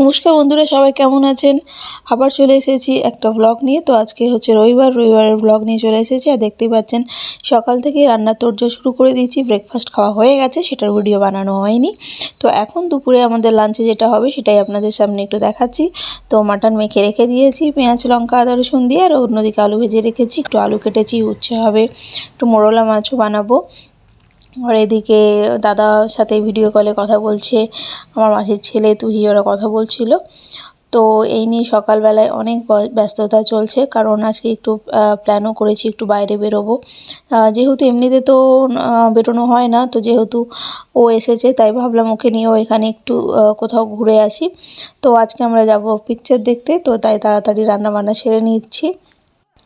নমস্কার বন্ধুরা, সবাই কেমন আছেন? আবার চলে এসেছি একটা ব্লগ নিয়ে। তো আজকে হচ্ছে রবিবার, রবিবারের ব্লগ নিয়ে চলে এসেছি। আর দেখতেই পাচ্ছেন, সকাল থেকে রান্নার তোড়জোড় শুরু করে দিয়েছি। ব্রেকফাস্ট খাওয়া হয়ে গেছে, সেটার ভিডিও বানানো হয়নি। তো এখন দুপুরে আমাদের লাঞ্চে যেটা হবে, সেটাই আপনাদের সামনে একটু দেখাচ্ছি। তো মাটন মেখে রেখে দিয়েছি, পেঁয়াজ, লঙ্কা, আদা, রসুন দিয়ে, আর অন্যদিকে আলু ভেজে রেখেছি। একটু আলু কেটেছি, উচ্ছে হবে। একটু মোরলা মাছও বানাবো। আর এদিকে দাদার সাথে ভিডিও কলে কথা বলছে। আমার মাসির ছেলে তুহি ওরা কথা বলছিল। তো এই নিয়ে সকালবেলায় অনেক ব্যস্ততা চলছে। কারণ আজকে একটু প্ল্যানও করেছি একটু বাইরে বেরোবো। যেহেতু এমনিতে তো বেরোনো হয় না, তো যেহেতু ও এসেছে, তাই ভাবলাম ওকে নিয়েও এখানে একটু কোথাও ঘুরে আসি। তো আজকে আমরা যাব পিকচার দেখতে, তো তাই তাড়াতাড়ি রান্না বান্না সেরে নিচ্ছি।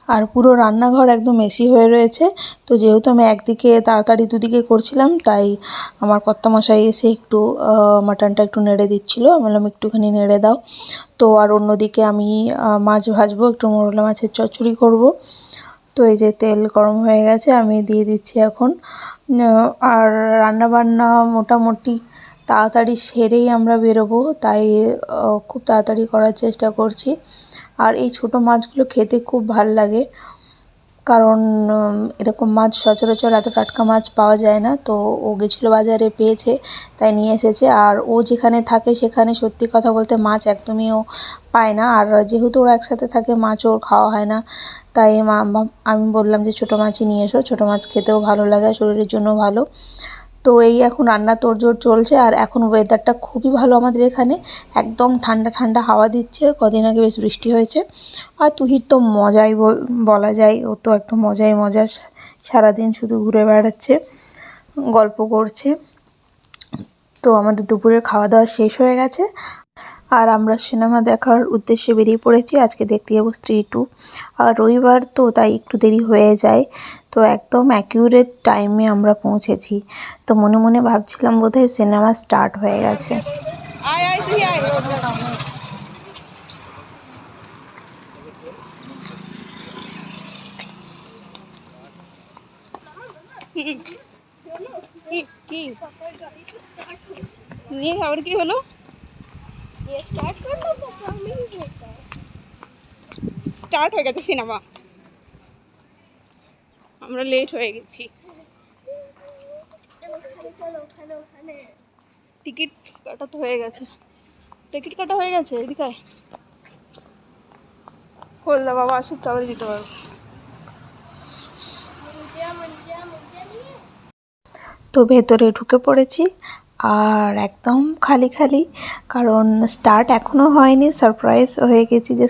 আর পুরো রান্নাঘর একদম মেসি হয়ে রয়েছে। তো যেহেতু আমি একদিকে তাড়াতাড়ি দুদিকে করছিলাম, তাই আমার কর্তামশাই এসে একটু মাটনটা একটু নেড়ে দিচ্ছিল। আমি বললাম, একটুখানি নেড়ে দাও। তো আর অন্যদিকে আমি মাছ ভাজবো, একটু মোরলা মাছের চচ্চড়ি করব। তো এই যে তেল গরম হয়ে গেছে, আমি দিয়ে দিচ্ছি এখন। আর রান্না বান্না মোটামুটি তাড়াতাড়ি সেরেই আমরা বেরোবো, তাই খুব তাড়াতাড়ি করার চেষ্টা করছি। আর এই ছোটো মাছগুলো খেতে খুব ভালো লাগে। কারণ এরকম মাছ সচরাচর এত টাটকা মাছ পাওয়া যায় না। তো ও গেছিল বাজারে, পেয়েছে, তাই নিয়ে এসেছে। আর ও যেখানে থাকে, সেখানে সত্যি কথা বলতে মাছ একদমই ও পায় না। আর যেহেতু ওরা একসাথে থাকে মাছ ওর খাওয়া হয় না। তাই মা আমি বললাম যে, ছোটো মাছই নিয়ে এসো। ছোটো মাছ খেতেও ভালো লাগে শরীরের জন্য ভালো। তো এই এখন রান্না তোড়জোড় চলছে আর এখন ওয়েদারটা খুবই ভালো আমাদের এখানে। একদম ঠান্ডা ঠান্ডা হাওয়া দিচ্ছে। কদিন আগে বেশ বৃষ্টি হয়েছে। আর তুহির তো মজাই বল- যায়, ও তো একদম মজাই মজা। সারাদিন শুধু ঘুরে বেড়াচ্ছে, গল্প করছে। তো আমাদের দুপুরের খাওয়া দাওয়া শেষ হয়ে গেছে। আর আমরা সিনেমা দেখার উদ্দেশ্যে বেরিয়ে পড়েছি। আজকে দেখতে যাব স্ত্রী টু। আর রবিবার তো তাই একটু দেরি হয়ে যায়। তো একদম অ্যাকিউরেট টাইমে আমরা পৌঁছেছি। তো মনে মনে ভাবছিলাম বোধহয় সিনেমা স্টার্ট হয়ে গেছে। কি? কি নিয়ে আবার কি হলো? স্টার্ট হয়ে গেছে সিনেমা। আমরা লেট হয়ে গেছি। টিকিট কাটা তো হয়ে গেছে। টিকিট কাটা হয়ে গেছে এদিকে আয়। খোল দা বাবা আসুক তাহলে দিতে পারব। তো ভেতরে ঢুকে পড়েছি। আর একদম খালি খালি, কারণ স্টার্ট এখনও হয়নি সারপ্রাইজ হয়ে গেছি যে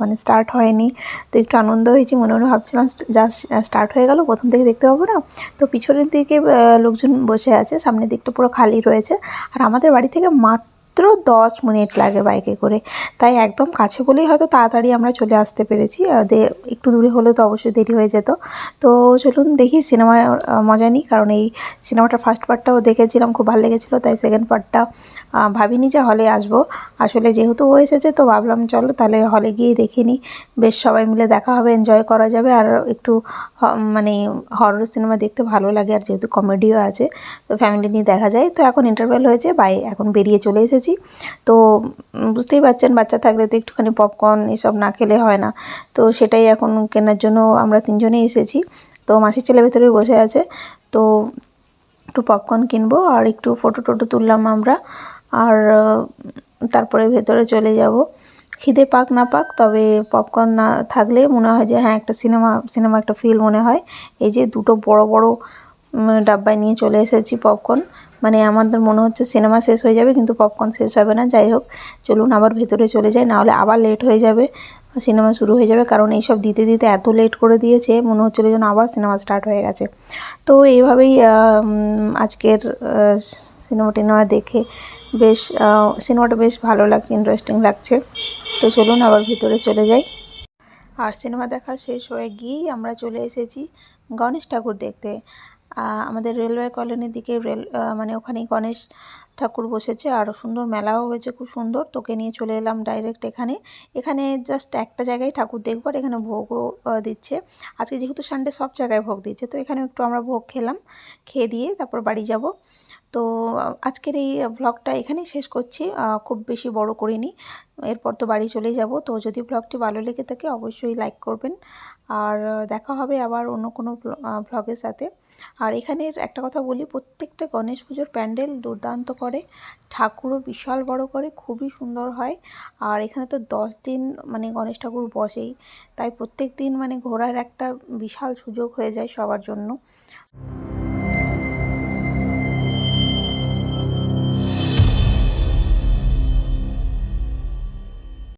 মানে স্টার্ট হয়নি। তো একটু আনন্দ হয়েছি, মনে মনে ভাবছিলাম জাস্ট স্টার্ট হয়ে গেল, প্রথম থেকে দেখতে পাবো না। তো পিছনের দিকে লোকজন বসে আছে, সামনের দিকটা পুরো খালি রয়েছে। আর আমাদের বাড়ি থেকে মাত্র দশ মিনিট লাগে বাইকে করে। তাই একদম কাছে বলেই হয়তো তাড়াতাড়ি আমরা চলে আসতে পেরেছি। একটু দূরে হলেও তো অবশ্যই দেরি হয়ে যেত। তো চলুন দেখি সিনেমার মজা নিই, কারণ এই সিনেমাটা ফার্স্ট পার্টটাও দেখেছিলাম, খুব ভালো লেগেছিলো, তাই সেকেন্ড পার্টটা ভাবিনি যে হলে আসব। আসলে যেহেতু ও এসেছে, তো ভাবলাম চলো তাহলে হলে গিয়ে দেখে নিই। বেশ সবাই মিলে দেখা হবে এনজয় করা যাবে, আর একটু মানে হরর সিনেমা দেখতে ভালো লাগে, আর যেহেতু কমেডিও আছে, তো ফ্যামিলি নিয়ে দেখা যায়। তো এখন ইন্টারভেল হয়েছে, বাই, এখন বেরিয়ে চলে এসেছি। তো বুঝতেই পারছেন, বাচ্চা থাকলে তো একটুখানি পপকর্ন এসব না খেলে হয় না। তো সেটাই এখন কেনার জন্য আমরা তিনজনেই এসেছি। তো মাসির ছেলে ভেতরে বসে আছে। তো একটু পপকর্ন কিনবো আর একটু ফটো টটো তুললাম আমরা। আর তারপরে ভেতরে চলে যাব। খিদে পাক না পাক, তবে পপকর্ন না থাকলে মনে হয় যে হ্যাঁ একটা সিনেমা সিনেমা একটা ফিল মনে হয়। এই যে দুটো বড় বড় ডাব্বায় নিয়ে চলে এসেছি পপকর্ন মানে আমাদের মনে হচ্ছে সিনেমা শেষ হয়ে যাবে, কিন্তু পপকর্ন শেষ হবে না। যাই হোক, চলুন আবার ভেতরে চলে যাই, নাহলে আবার লেট হয়ে যাবে। সিনেমা শুরু হয়ে যাবে, কারণ এইসব দিতে দিতে এত লেট করে দিয়েছে, মনে হচ্ছিল যেন আবার সিনেমা স্টার্ট হয়ে গেছে। তো এইভাবেই আজকের সিনেমা টিনেমা দেখে বেশ সিনেমাটা বেশ ভালো লাগছে ইন্টারেস্টিং লাগছে। তো চলুন আবার ভিতরে চলে যাই। আর সিনেমা দেখা শেষ হয়ে গিয়েই আমরা চলে এসেছি গণেশ ঠাকুর দেখতে। আমাদের রেলওয়ে কলোনির দিকে রেল মানে ওখানেই গণেশ ঠাকুর বসেছে। আর সুন্দর মেলাও হয়েছে, খুব সুন্দর। তোকে নিয়ে চলে এলাম ডাইরেক্ট এখানে। এখানে জাস্ট একটা জায়গায় ঠাকুর দেখব আর এখানে ভোগও দিচ্ছে। আজকে যেহেতু সানডে সব জায়গায় ভোগ দিচ্ছে, তো এখানে একটু আমরা ভোগ খেলাম। খেয়ে দিয়ে তারপর বাড়ি যাব। তো আজকের এই ব্লগটা এখানেই শেষ করছি। খুব বেশি বড় করিনি। এরপর তো বাড়ি চলে যাব। তো যদি ব্লগটি ভালো লেগে থাকে অবশ্যই লাইক করবেন। আর দেখা হবে আবার অন্য কোনো ব্লগের সাথে। আর এখানের একটা কথা বলি, প্রত্যেকটা গণেশ পুজোর প্যান্ডেল দুর্দান্ত করে। ঠাকুরও বিশাল বড় করে, খুবই সুন্দর হয়। আর এখানে তো দশ দিন মানে গণেশ ঠাকুর বসেই। তাই প্রত্যেক দিন মানে ঘোরার একটা বিশাল সুযোগ হয়ে যায় সবার জন্য।